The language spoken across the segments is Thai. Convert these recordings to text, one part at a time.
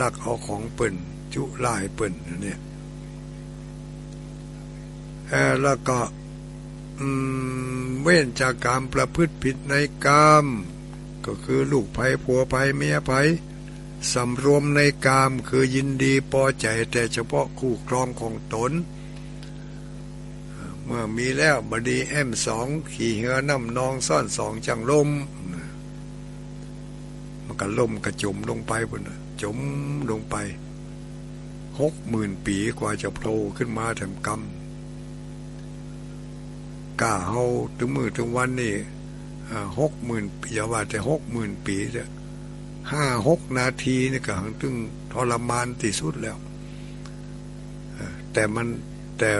ลักเอาของเปิ่นจุลายเปิ่นเนี่ยแล้วก็เว้นจากการประพฤติผิดในกามก็คือลูกไผ่ผัวไผ่เมียไผ่สำรวมในกามคือยินดีพอใจแต่เฉพาะคู่ครองของตน เมื่อมีแล้วบดีแอมสองขี่เหือน้ำนองซ่อนสองจังลม มันก็ล่มกระจุมลงไปบนน่ะ จมลงไปหกหมื่นปีกว่าจะโผล่ขึ้นมาแถมกรรมกล้าเฮาถึงมือถึงวันนี่หกหมื่นอย่าว่าแต่หกหมื่นปีเด้อห้าหกนาทีนี่ก็ถึงทรมานที่สุดแล้ว แต่มันแต่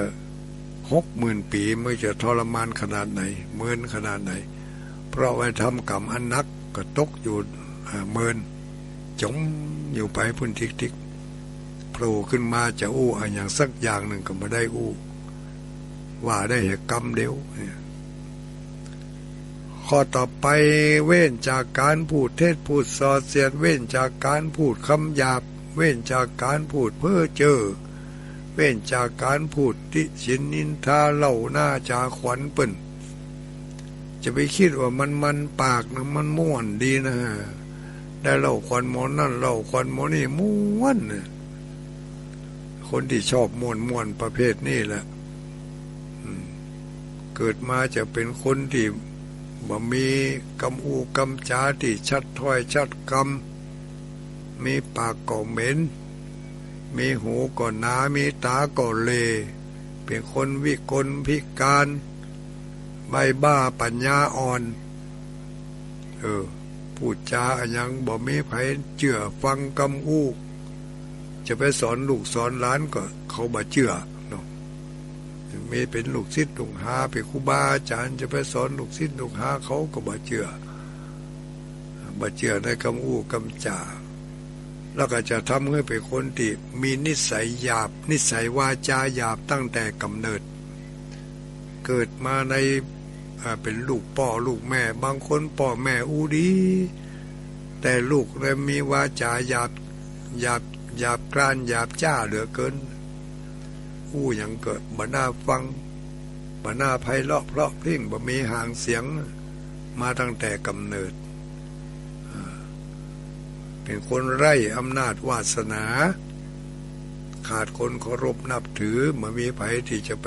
หกหมื่นปีไม่จะทรมานขนาดไหนเมินขนาดไหน เพราะว่าทำกรรมอันนักก็ตกอยู่เมิน จมอยู่ไปพุ่นทิกทิกโผล่ขึ้นมาจะอู้อะไรอย่างสักอย่างหนึ่งก็ไม่ได้อู้ ว่าได้เหตุกรรมเดียวเนี่ยข้อต่อไปเว้นจากการพูดเท็จพูดสอดเสียด เว้นจากการพูดคำหยาบ เว้นจากการพูดเพ้อเจ้อเว้นจากการพูดติชินนินทาเล่าหน้าจาขวัญเปิ่นจะไปคิดว่ามันมันปากนะมันม่วนดีนะ ได้เล่าควันหมอนั่นเล่าควันหมอนี่ม่วนคนที่ชอบมวนมวนประเภทนี้แหละเกิดมาจะเป็นคนที่บ่มีกำอูกำจาที่ชัดถ้อยชัดคำมีปากก็เหม็น มีหูก็หนา มีตาก็เลเป็นคนวิกลพิการใบบ้าปัญญาอ่อน เออ พูดจาอะหยังบ่มีไผเชื่อฟังกำอูจะไปสอนลูกสอนหลานก็เขาบ่เชื่อเนาะมีเป็นลูกศิษย์ลูกหาเป็นครูบาอาจารย์จะไปสอนลูกศิษย์ลูกหาเขาก็บ่เชื่อบ่เชื่อในคำอู้คำจ่าแล้วก็จะทำให้เป็นคนที่มีนิสัยหยาบ นิสัยวาจาหยาบตั้งแต่กำเนิด เกิดมาใน เป็นลูกพ่อลูกแม่ บางคนพ่อแม่อู้ดี แต่ลูกเลยมีวาจาหยาบหยาบหยาบกร้านหยาบจ้าเหลือเกิน อู้อย่างเกิดบ่น่าฟังบ่น่าไพเราะเพราะเพลงบ่มีห่างเสียงมาตั้งแต่กำเนิด เป็นคนไร้อำนาจวาสนา ขาดคนเคารพนับถือมามีไผที่จะไป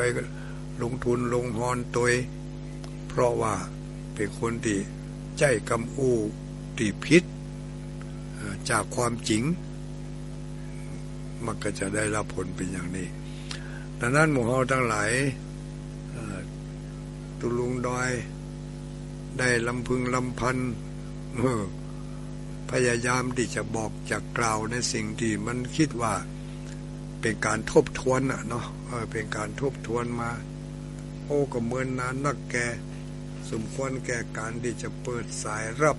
ลงทุนลงหอนตัว เพราะว่าเป็นคนที่ใจกำอู้ที่พิษ จากความจริง มันก็จะได้รับผลเป็นอย่างนี้ดังนั้นหมู่เฮาทั้งหลายตุลุงดอย ได้ลำพึงลำพันพยายามที่จะบอกจะกล่าวในสิ่งที่มันคิดว่าเป็นการทบทวนอะเนาะเป็นการทบทวนมา โอ้ก็เมือนนานนักแก สมควรแก่การที่จะเปิดสายรับ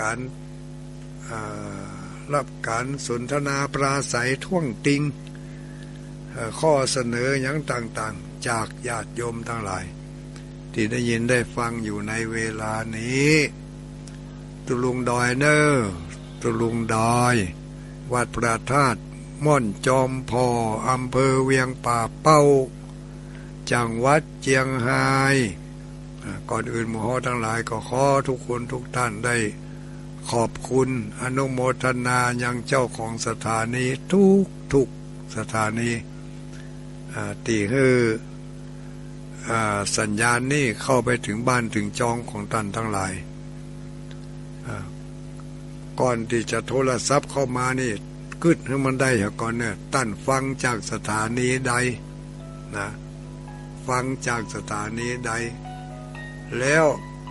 การรับการสนทนาปราศัยท่วงติงข้อเสนออย่างต่างๆ จากญาติโยมทั้งหลาย ที่ได้ยินได้ฟังอยู่ในเวลานี้ ตุลุงดอยเนอร์ตุลุงดอย วัดพระธาตม่อนจอมพออำเภอเวียงป่าเป้า จังหวัดเจียงไฮ้ ก่อนอื่นหมู่ฮอทั้งหลายก็ขอทุกคนทุกท่านได้ ขอบคุณอนุโมทนายังเจ้าของสถานีทุกทุกสถานีตีฮืออสัญญาณนี่เข้าไปถึงบ้านถึงจองของท่านทั้งหลาย ก่อนที่จะโทรศัพท์เข้ามานี่กึดให้มันได้เหรอก่อนเนี่ยตั้นฟังจากสถานีใดนะฟังจากสถานีใด แล้ว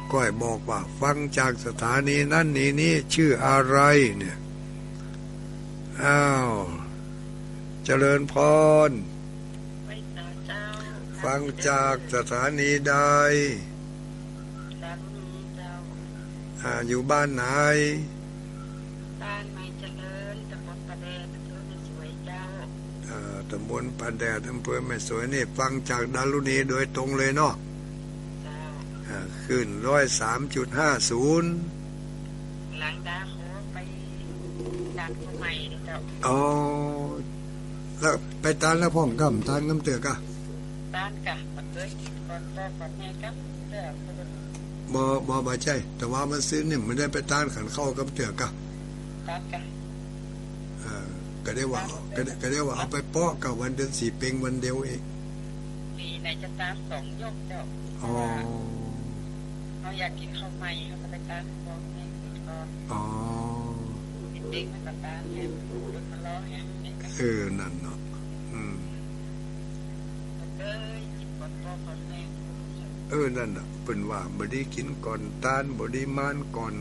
ก็ให้บอกว่าฟังจากสถานีนั้นนี้นี่ชื่ออะไรเนี่ยอ้าวเจริญพรไปต่อเจ้าฟังจากสถานีใดสามีเจ้าอ่าอยู่บ้านไหน บ้านไม่เจริญตำบลประเดนอำเภอไม่สวยเจ้าอ่าตำบลปานแดดอำเภอแม่สวยนี่ ฟังจากดารุณีโดยตรงเลยเนาะเจ้าอ่า ขึ้นร้อยสามจุดห้าศูนย์หลังดาขอไปตานเขาใหม่เจ้าอ๋อแล้วไปตานแล้วพ่องกำตานน้ำเตือกอะตานกะมันเคยกินก่อนพ่อก่อนแม่กับเด้อเพิ่นบ่บ่บ่ใช่ แต่ว่ามันซื้อเนี่ยมันได้ไปตานขันเข้ากำเตือกอะตานกะเออก็ได้ว่าก็ได้ก็ได้ว่าเอาไปเปาะกับวันเดือนสี่เพ็งวันเดียวเองปีไหนจะตานสองยกเจ้าอ๋อ เขาอยากกินข้าวใหม่เขาก็ไปตานก่อนแม่กินก่อนอ๋อเด็กๆมันก็ตานแฮมรถมันล้อแฮมนี่ก็เออนั่นเนาะอืมเอ้ยกินก่อนพ่อก่อนแม่เออนั่นน่ะเป็นว่าบ่ได้กินก่อนตานบ่ได้มานก่อน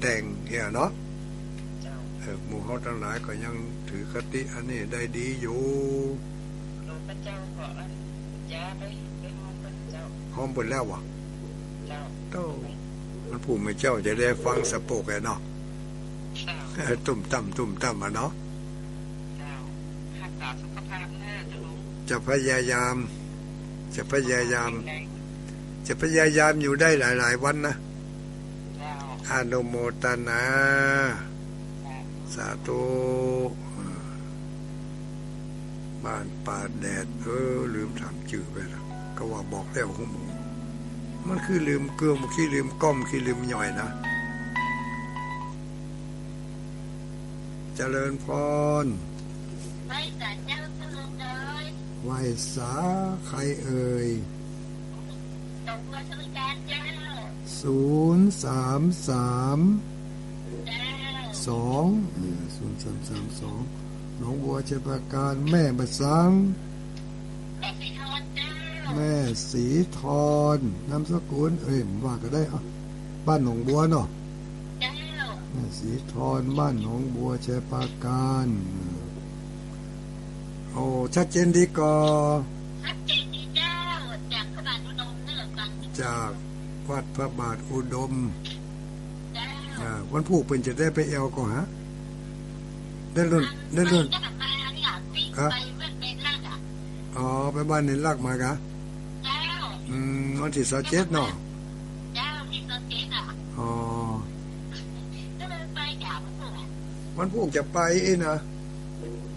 แต่งเหียเนาะเจ้าเออหมู่เฮาทั้งหลายก็ยังถือคติอันนี้ได้ดีอยู่โลกพระเจ้าก็อันยาไปไปห้องพระเจ้าพร้อมเปิดแล้ววะ เจ้าเต้ามันผู้ไม่เจ้าจะได้ฟังสะโปกแกเนาะเจ้าเออตุ่มต่ำตุ่มต่ำอะเนาะเจ้ารักษาสุขภาพแน่จะรู้จะพยายาม จะพยายามแข็งแรงจะพยายามอยู่ได้หลาย ๆ วันนะเจ้าอานุโมตนา สาธุเออบ้านป่าแดด เออ ลืมถามจื่อไปแล้วก็ว่าบอกแล้วหูหมู มันคือลืมเกลือมันคือลืมก้อมคือลืมหน่อยนะเจริญพรไม่แต่เจ้าสนุกเลยไหวสาใครเอ่ยตกมาสนุกการเจ้าศูนย์สามสามเจ้าสองศูนย์สามสามสองหนองบัวเชประการแม่บัดสัง แม่สีทอนนามสกุลเอ้ยผมว่าก็ได้อะบ้านหนองบัวเนาะเจ้าแม่สีทอนบ้านหนองบัวเชประการโอ้ชัดเจนดีก่อชัดเจนดีเจ้าจากขบานอุดมเนื้อกันจากวัดพระบาทอุดมเจ้าอ่าวันผู้เป็นจะได้ไปเอลก็ฮะได้รุ่นได้รุ่นจะกลับมาเนี่ยปีไปเมื่อเป็นแรกอะอ๋อไปบ้านเน้นลักมากะเจ้า อืมวันที่สเจ็ดเนาะเจ้าที่สเกตอะอ๋อก็เลยไปจากพวกวันพวกจะไปเองนะ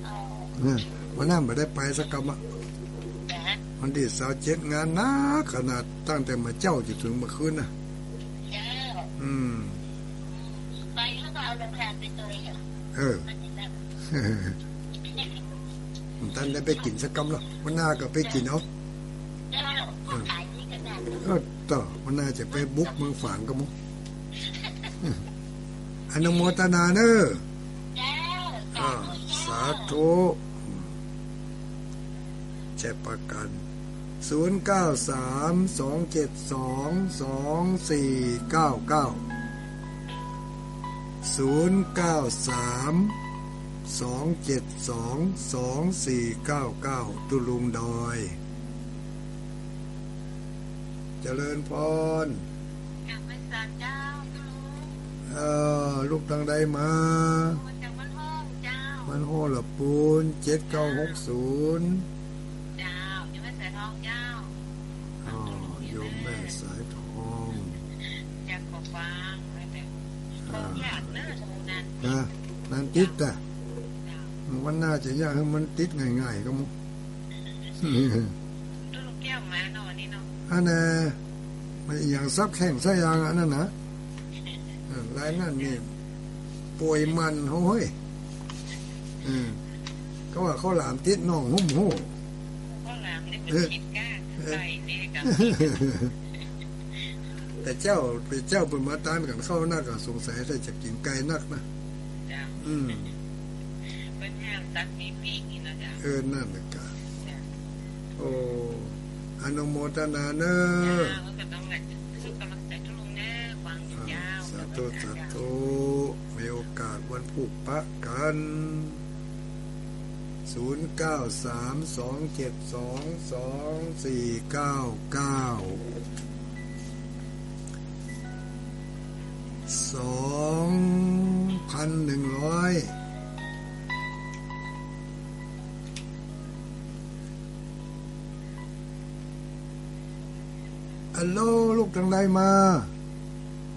เออเนี่ยวันนั้นไม่ได้ไปสักกำอะแต่วันที่สเจ็ดงานหนักขนาดตั้งแต่มาเจ้าจนถึงเมื่อคืนนะเจ้าอืมไปแล้วก็เอาโรงแรมไปตัวเองเออมันจะแบบผมตันได้ไปกินสักกำแล้ววันหน้าก็ไปกินเอา ต่อวันน้าจะไปบุกเมืองฝางก็มั้งอนุโมทนาเนอะเจ้อสาธุเจ็ประกันศูนย์เก้าสามสองเจ็ดสองสองสี่เก้าเก้าศูนย์เก้าสามสองเจ็ดสองสองสี่เก้าเก้าตุลุงดอย เจริญพรกลับไปศาลเจ้าก็รู้เออลูกทางใดมามันจากบ้านห้องเจ้ามันโหละปูนเจ็ดเก้าหกศูนย์เจ้าอยู่ไม่ใส่ทองเจ้าอ๋อโยมแม่สายทองอยากขอฟังไม่แต่ทองอยากเนอะสมุนันนะนันติดอะเจ้าวันหน้าจะอยากให้มันติดง่ายๆก็มั้งดูลูกแก้วมาเนาะวันนี้เนาะ อันน่ะมันอย่างซับแข่งใส่ยางอันนั้นนะเออรายนั่นนี่ป่วยมันเฮ้ยอืมก็ว่าเขาหลามติดน่องหุ้มหูข้าวหลามนี่เป็นชิดก้าใส่นี่กับแต่เจ้าไปเจ้าเป็นมาตานกันเข้านักก็สงสัยถ้าจะกินไก่นักนะเจ้าอืมเป็นแห้งตัดมีปีกนี่นะเจ้าเออนั่นแหละกะเจ้าโอ้ อนุโมทนาเนอเจ้าก็ต้องแบบคือกำลังใจทุกลงแน่ฟังอยู่เจ้าสาธุสาธุมีโอกาสวันผูกปะกันศูนย์เก้าสามสองเจ็ดสองสองสี่เก้าเก้าสองพันหนึ่งร้อย อัลโหลลูกทางใดมา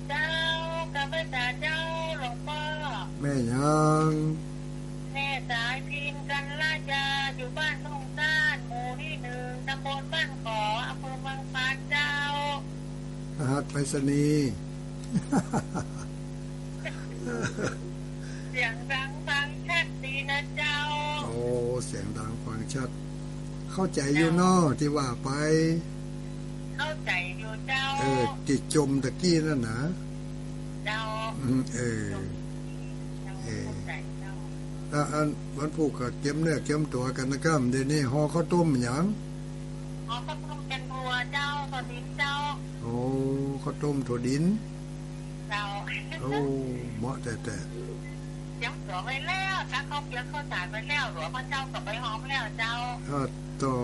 เจ้ากับพระเจ้าหลวงพ่ออแม่ยังแม่สายพิมพ์กันราชาอยู่บ้านทุ่งต้านหมู่ที่หนึ่งตำบลบ้านขออำเภอบางปานเจ้ารหัสไปรษณีย์เสียงดังฟังชัดดีนะเจ้า โอ้เสียงดังฟังชัด เข้าใจอยู่นอที่ว่าไป เข้าใจอยู่ เจ้า เออติดจมตะกี้นั่นนะเจ้าอืมเออเจ้าเข้าใจเจ้าอะอันวันผูกก็เก็มเนื้อเก็มตัวกันนะครับ เดี๋ยวนี้ห่อข้าวต้มหยังอ๋อก็ต้องเป็นบัวเจ้าสวัสดีเจ้า โอ้ข้าวต้มถั่วดิน เจ้า โอ้เหมาะแต่แต่เดี๋ยวหลวงไปแล้วถ้าเขาเปียกข้าวสารไปแล้วหลวงพระเจ้ากับไปหอมแล้วเจ้า ถ้าต่อ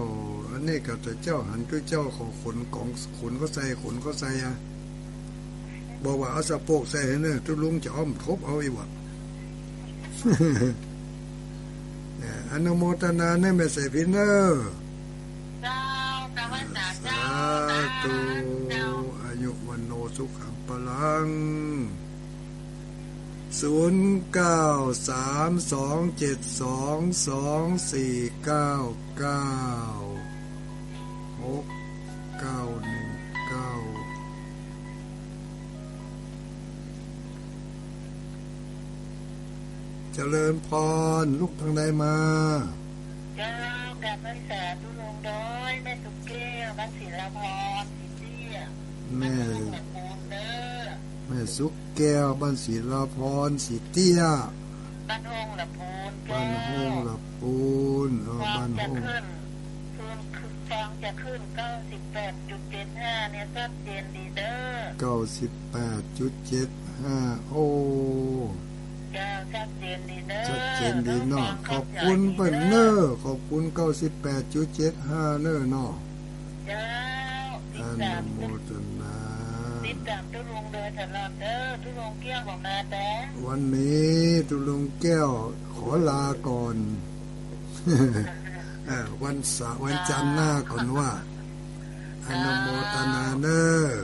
อันนี้ก็แต่เจ้าหันด้วยเจ้าขอขนของขนก็ใส่ขนก็ใส่อะบอกว่าเอาสะโพกใส่ให้เนอะทุลุงจะอ้อมทบเอาอีกวะเนี่ยอนุโมทนาในแม่ใส่พินเนอร์เจ้าสวัสดีสาเจ้าธุเจ้าอายุวันโนสุขังพลัง ศูนย์เก้าสามสองเจ็ดสองสองสี่เก้าเก้าหกเก้าหนึ่งเก้าเจริญพรลูกทางใดมาเจ้ากับพระสาธุลงโดยแม่สุเกี้ยวบ้านศิลาพรสิเตี้ยแม่แม่ปูนเด้อแม่สุก แก้ว บ้านศิลาพรสีเตี้ยบ้านห้องละปูนแก้บ้านห้องวหลับปูนเออฟอบ้างนจะห้องขึ้นคืนคือฟองจะขึ้นเก้าสิบแปดจุดเจ็ดห้าเนี่ยชัดเจนดีเด้อเก้าสิบแปดจุดเจ็ดห้าโอ้เจ้าชัดเจนดีเด้อชัดเจนดีเนาะขอบคุณเปิ้นเนอร์ขอบคุณเก้าสิบแปดจุดเจ็ดห้าเนอร์เนาะเจ้าติอาดนุตามโมทนาติดตามทุรงเดินตลอดเด้อทุรงเกี้ยวของนาแต่วันนี้ตุลุงแก้วขอลาก่อนเออวันเสาร์วันจันทร์หน้าก่อนว่าอนุโมทนาเนอร์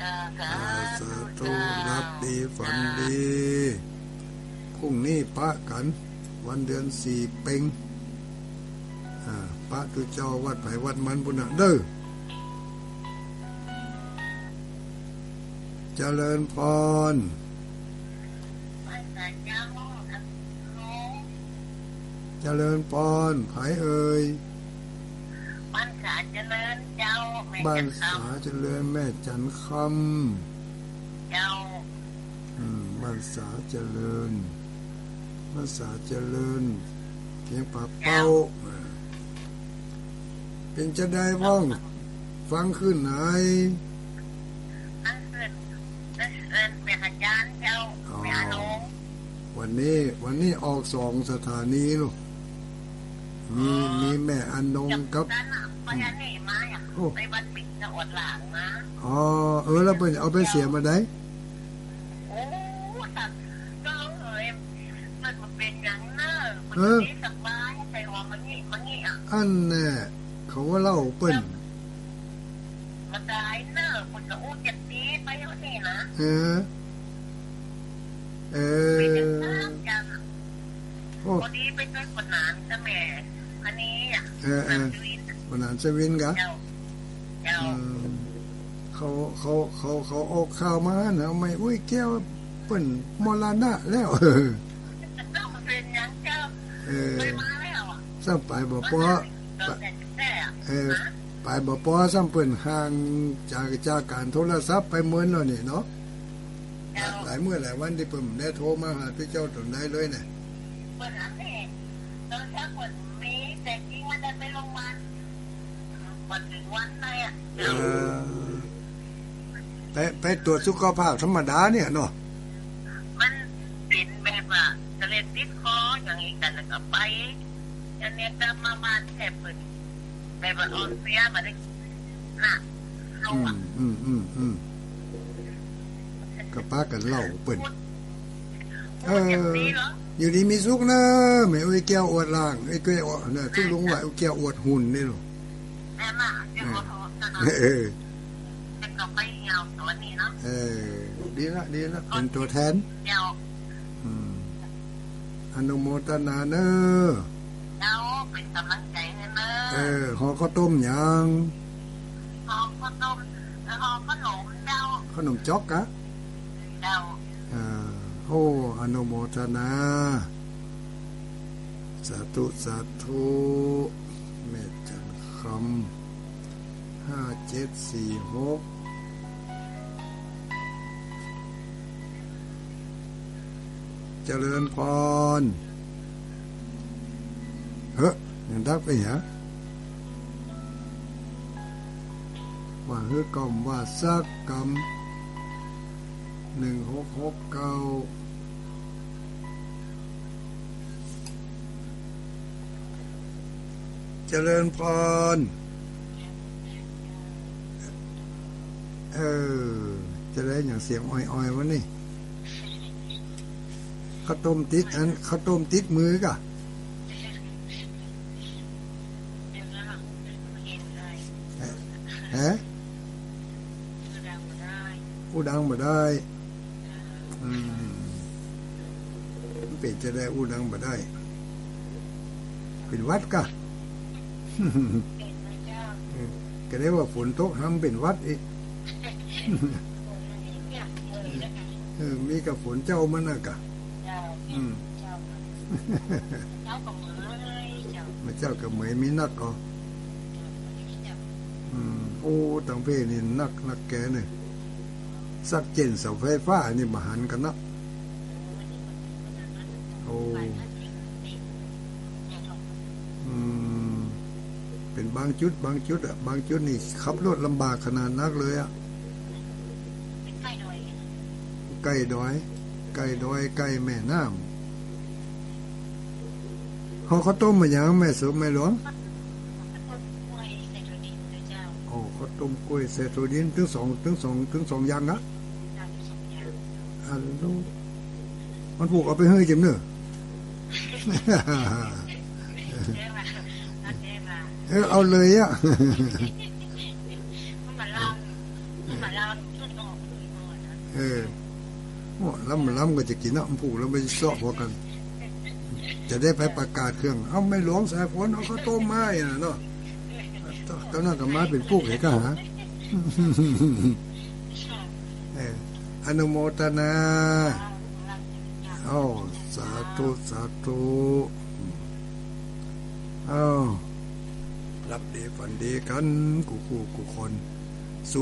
จ้าสาอาสาธุธุรับดีฝันดีพรุ่งนี้ปะกัน วันเดือนสี่เพ็งอ่าปะตุเจ้าวัดไผวัดมันบุญนะเด้อ เจริญพรไปสายเจ้าครับน้องเจริญพรไผเอ่ยบ้านสาเจริญเจ้าแม่บ้านจันคสาเจริญแม่จันคำเจ้าำอืมบ้านสาเจริญบ้านสาเจริญเพียงปากเป้าเป็นจะได้พ้องฟังขึ้นไหนนั่นคือ นั่นคือแม่อาจารย์เจ้าแม่อาน้องวันนี้วันนี้ออกสองสถานีลูกมีมีแม่อันนงกับนั่นอะไปอันนี้มาอะโอ้ไปบันปิดจะอดหลังนะอ๋อเออแล้วเป็นเอาไปเสียมาได้โอ้สัตว์ก็เอ้ยมันมาเป็นอย่างเนอะมันเออนี้สบายใส่หัวมันนี่มันนี่อะอันแน่เขาว่าเล่าเปิ้นมันได้เนอะมันก็อู้จะตีไปเอานี่นะ เออ เอเป็นอย่างอนั้นจังโอ้พอดีไปด้วยคนนานซะแม่อันนี้อะเออเออชีวิตวันนั้นสวินกะเจ้าเจ้าอืมเขาเขาเขาเขาออกข่าวมาเนาะไม่อุ้ยแก้วเปิ้นมรณะแล้วเออเจ้ามันเป็นอย่างเจ้าเออไปมาแล้วอะซ้ำไปบ่พอตอนแต่แต่อะเออไปบ่พอซ้ำเปิ้นห่างจากจากการโทรศัพท์ไปเหมือนแล้วนี่เนาะ เจ้าหลายเมื่อหลายวันที่เปิ้นได้โทรมาหาพี่เจ้าตนได้เลยเนี่ยเปิดอันนี้ตอนเช้าเปิดมีแต่จริงมันจะไปโรงพยาบาลวันถึงวันไหนอะเออไปไปตรวจสุขภาพธรรมดาเนี่ยเนาะมันเป็นแบบว่าจะเล่นติดคออย่างนี้กันแล้วก็ไปอันเนี้ยกลับมาบ้านแทบเปิดแบบว่าออนเสียมาได้น่ะเอาอือะมอืมอืมอืม ก็ป้ากันเล่าเปิ้นพูดอย่างนี้เหรออยู่ดีมีสุขนะแม่อุ้ยแก้วอวดล่างไอ้ยแก้วอวดน่ะทุกลุงว่าอุ้ยแก้วอวดหุ่นนี่หรอแม่มาเดี๋ยวขอโทษนะเออจะกลับไปเหี่ยวตัวนี้เนาะเออดีละดีละเป็นตัวแทนเดี๋ยวอืมเอนุโมทนาเนอเอาเป็นกำลังใจให้เนอเออหอข้าวต้มหยังหอมข้าวต้มหอมขนมเจ้าขนมจ๊อกกะ เจ้าอ่าโอ้อนุโมทนาสาธุสาธุแม่จันคำห้าเจ็ดสี่หกเจริญพรเฮ้ยยังดักไปหาว่าเฮ้ยกอมว่าสักกรรม หนึ่งหกหกเก้าเจริญพร เออ จะได้อย่างเสียงอ่อยๆวะนี่ข้าวต้มติดอันข้าวต้มติดมือกะเดี๋ยวนะเห็นเลยฮะคือดังได้อู้ดังมาได้อืมมัน เป็นจะได้อู้ดังมาได้ เป็นวัดกะเป็นพระเจ้าก็ได้ว่าฝนตกห้ำเป็นวัดอีกคนนี้เนี่ยเลยนะคะเออมีกับฝนเจ้ามันน่ะกะเจ้าอืมเจ้าเจ้ากับมือเลยเจ้ามาเจ้ากับเหมยมีนักก็เจ้าอืมโอ้ตังเพนี่นักนักแกเนี่ย สักเจนเสาไฟฟ้านี่มาหันกันนะโอ้อืมเป็นบางจุด บางจุดอะบางจุดนี่ขับรถลำบากขนาดนักเลยอะเป็นไข้ดอยใกล้ดอย ใกล้ดอย ใกล้แม่น้ำเขาเขาต้มมาอย่างแม่สมแม่หลวง ต้นกล้วยใส่ถั่วดินด้วยเจ้า โอ้เขา ต้มกล้วยเซโทดินถึงสองถึงสองถึงสองอย่างนะเจ้าสองอย่างอันนู้นมันผูกเอาไปเฮ้ยจิมเนอะเด้มานัดเด้มาเออเอาเลยอะมันมาล่ามันมาล่าขึ้นออกขึ้นออกนะเออโอ้ล้ำล้ำก็จะกินนะมันผูกแล้วไม่ซอกพอกัน จะได้ไปประกาศเครื่อง เอาไม่หลวงสายฝนเอาข้าวต้มไม้น่ะเนาะ เจ้าหน้ากัมาเป็นพวกเอกหาอนุโมทนาเอาสาธุสาธุเอารับดีฝันดีกันกูกูกูคน 0932722499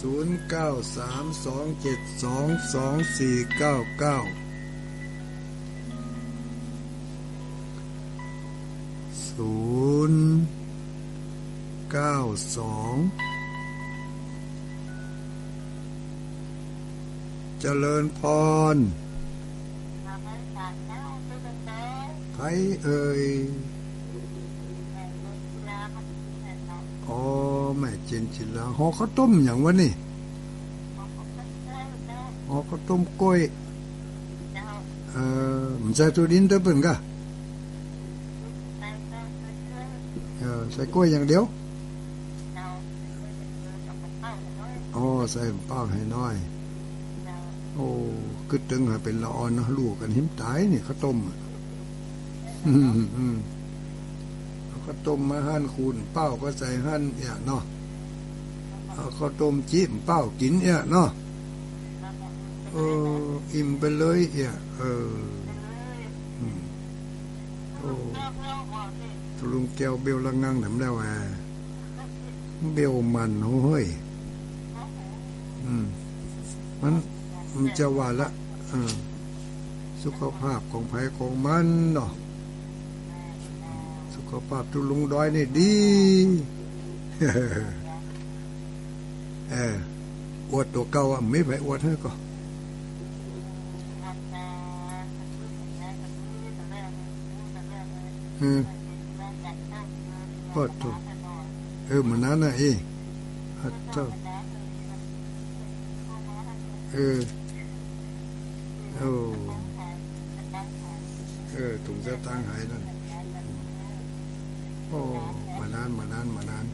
0932722499 ศูนย์เก้าสองเจ็ดสองสองสี่เจริญพรไผเอ่ยอ๋อแม่เจนจิลาหอข้าวต้มอย่างวะนี่หอข้าวต้มกล้วยเออมันใส่ตัวดินเด้อเปิ่นกะเออ ใส่กล้วยอย่างเดียวอ๋อใส่เป้าให้น้อย โอ้กึดตึงให้เป็นละออนเนาะลูกกันหิมตายนี่ข้าวต้มอะอืมอืมเอาข้าวต้มมาหั่นคูนเป้าก็ใส่หั่นเนี่ยเนาะเอาข้าวต้มจิ้มเป้ากินเนี่ยเนาะเอออิ่มไปเลยเนี่ยเอออืมโอ้ต ลุงแก้วเบลละงังหนำแล้วอะเบลมันโอ้ยอืม มันมันจะว่าละอสุขภาพของไผของมันเนาะสุขภาพทุลุงดอยนี่ดีเอออวดตัวเก่าอะไม่ไปอวดให้ก็ออพอดตัวเออมั นนั้นน่ะเองฮัตเจ้าเออโอ้เออถุงเสื้อตั้งหายนั่นโอ้มานานมานานมานาน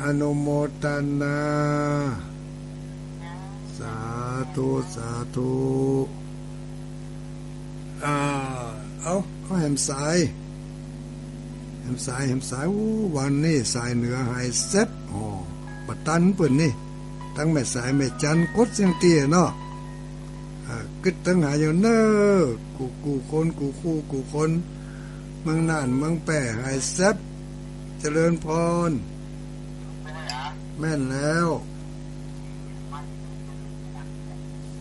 ออนุโมทนาสาธุสาธุอ่า เอาเอาแหมสายแหมสายแหมสายอู้วันนี้สายเหนือหายเซ็ตอ๋อบัดตันเปิ่นนี่ ทั้งแม่สายแม่จันกดเสียงเตี้ยเนาะอ่ากึดตั้งหาอยู่เน้อกูกูคนกูคู่กูคนเมืองน่านเมืองแป่หายเซ็ตเจริญพร แม่นแล้ว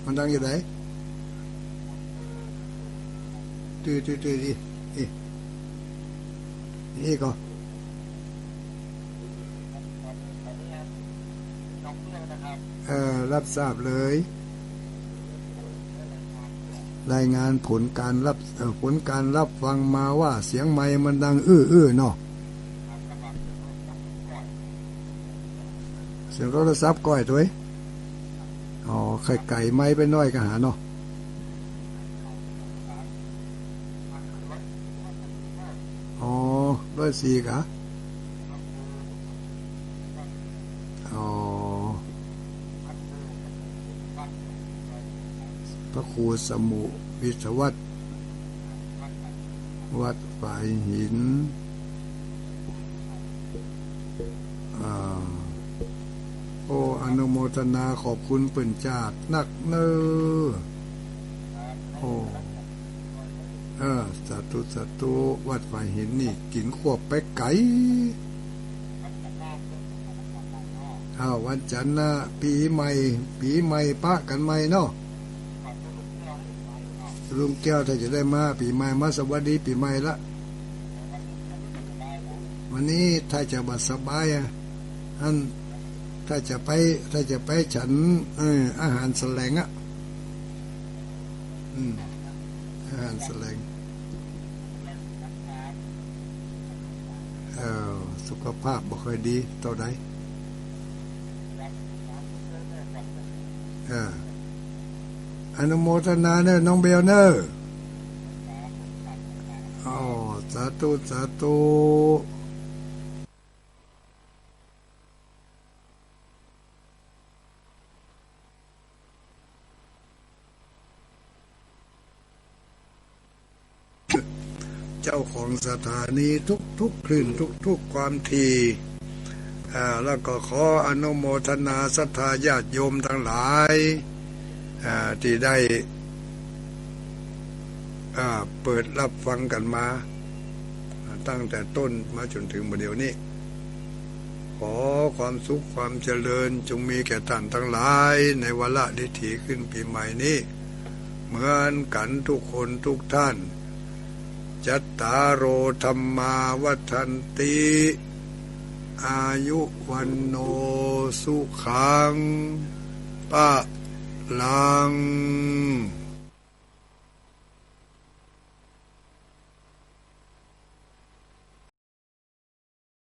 มันดังอยู่ไหน ตื้อตื้อตื้อดิอีนี่ก็เออรับทราบเลย รายงานผลการรับเอ่อผลการรับฟังมาว่าเสียงไม้มันดัง อื้ออื้อเนาะเสียงโทรศัพท์ก้อยตัวเองอ๋อไข่ไก่ไม้ไปน้อยก็หาเนาะอ๋อ ร้อสี่กะอ๋อพระครูสมุวิศวัตวัดฝ่ายหินอ่าโอ้อนุโมทนาขอบคุณเปิ่นจาดนักเนอโอ้เออ สุสาธุวัดฝ่ายหินนี่ กินขวบไปไก่อ้าววันจันทร์นะปีใหม่ ปีใหม่ปะกันใหม่เนาะลุงแก้วถ้าจะได้มา ปีใหม่มาสวัสดี ปีใหม่ละ วันนี้ถ้าจะบัดสบายอะอันถ้าจะไป ถ้าจะไปฉันเอออาหารแสลงอะ อืม อาหารแสลงเออ สุขภาพบ่ค่อยดีเท่าใดเอออนุโมทนาเนอน้องเบลเนอร์อ๋อสาธุสาธุ เจ้าของ สถานีทุกทุกคลื่นทุกทุกความทีแล้วก็ขออนุโมทนาศรัทธาญาติโยมทั้งหลายที่ได้เปิดรับฟังกันมา ตั้งแต่ต้นมาจนถึงบัดเดี๋ยวนี้ ขอความสุขความเจริญจงมีแก่ท่านทั้งหลาย ในวาระดิถีขึ้นปีใหม่นี้ เหมือนกันทุกคนทุกท่าน จัตตารโรธรรมาวัฏันติ อายุวันโนสุขังปะลัง